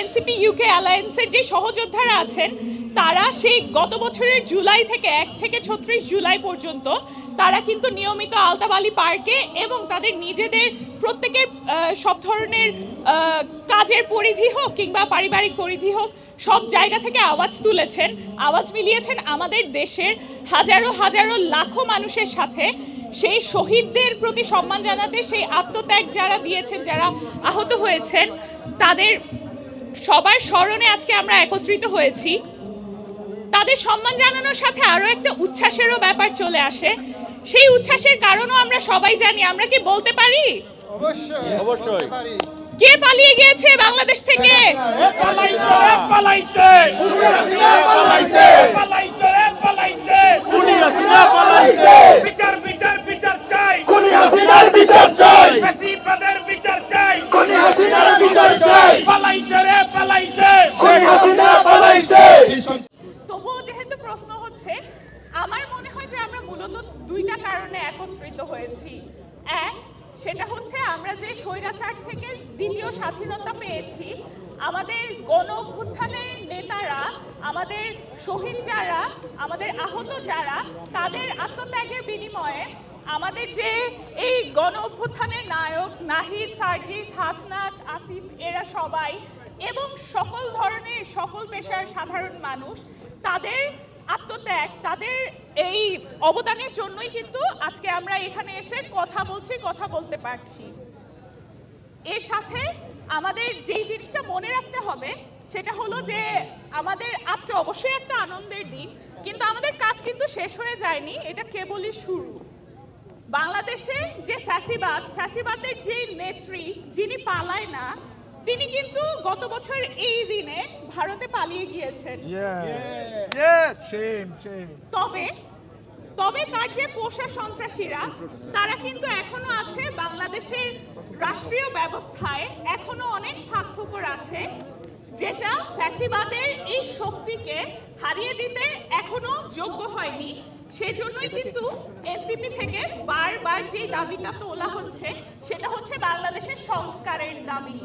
NCP UK অ্যালায়েন্সের যে সহযোদ্ধারা আছেন, তারা সেই গত বছরের জুলাই থেকে এক থেকে ছত্রিশ জুলাই পর্যন্ত তারা কিন্তু নিয়মিত আলতাবালি পার্কে এবং তাদের নিজেদের প্রত্যেকের সব ধরনের কাজের পরিধি হোক কিংবা পারিবারিক পরিধি হোক, সব জায়গা থেকে আওয়াজ তুলেছেন। আওয়াজ মিলিয়েছেন আমাদের দেশের হাজারো হাজারো লাখো মানুষের সাথে। সেই শহীদদের প্রতি সম্মান জানাতে, সেই আত্মত্যাগ যারা দিয়েছেন, যারা আহত হয়েছেন, তাদের সবার স্মরণে আজকে আমরা একত্রিত হয়েছি। তাদের সম্মান জানানোর সাথে আরও একটা উচ্ছ্বাসেরও ব্যাপার চলে আসে। সেই উচ্ছ্বাসের কারণও আমরা সবাই জানি। আমরা কি বলতে পারি? অবশ্যই। কে পালিয়ে গিয়েছে বাংলাদেশ থেকে বিচার বিচার বিচার চাই বিচার চাই ফ্যাসিবাদের বিচার চাই বিচার চাই। পালাইছে রে পালাইছে। শেখ হাসিনা পালাইছে। তবুও যেহেতু প্রশ্ন হচ্ছে আমার মনে হয় যে আমরা মূলত দুইটা কারণে একত্রিত হয়েছি। এক সেটা হচ্ছে আমরা যে স্বৈরাচার থেকে দ্বিতীয় স্বাধীনতা পেয়েছি আমাদের গণ অভ্যুত্থানের নেতারা আমাদের শহীদ যারা আমাদের আহত যারা তাদের আত্মত্যাগের আমাদের যে এই গণ অভ্যুত্থানের নায়ক নাহিদ, সার্জিস, হাসনাত, আসিফ, এরা সবাই এবং সকল ধরনের সকল পেশার সাধারণ মানুষ, তাদের আত্মত্যাগ, তাদের এই অবদানের জন্যই কিন্তু আজকে আমরা এখানে এসে কথা বলছি, কথা বলতে পারছি। এর সাথে আমাদের যেই জিনিসটা মনে রাখতে হবে, সেটা হলো যে আমাদের আজকে অবশ্যই একটা আনন্দের দিন, কিন্তু আমাদের কাজ কিন্তু শেষ হয়ে যায়নি, এটা কেবলই শুরু। বাংলাদেশে যে ফ্যাসিবাদ ফ্যাসিবাদের যে নেত্রী যিনি পালায় না তিনি কিন্তু গত বছর এই দিনে ভারতে পালিয়ে গিয়েছেন। তবে তবে তার যে পোষা সন্ত্রাসীরা তারা কিন্তু এখনও আছে বাংলাদেশের রাষ্ট্রীয় ব্যবস্থায় এখনও অনেক ফাঁকফোকর আছে যেটা ফ্যাসিবাদের এই শক্তিকে হারিয়ে দিতে এখনও যোগ্য হয়নি। সেজন্যই কিন্তু এনসিপি থেকে বারবার যে দাবিটা তোলা হচ্ছে সেটা হচ্ছে বাংলাদেশের সংস্কারের দাবি।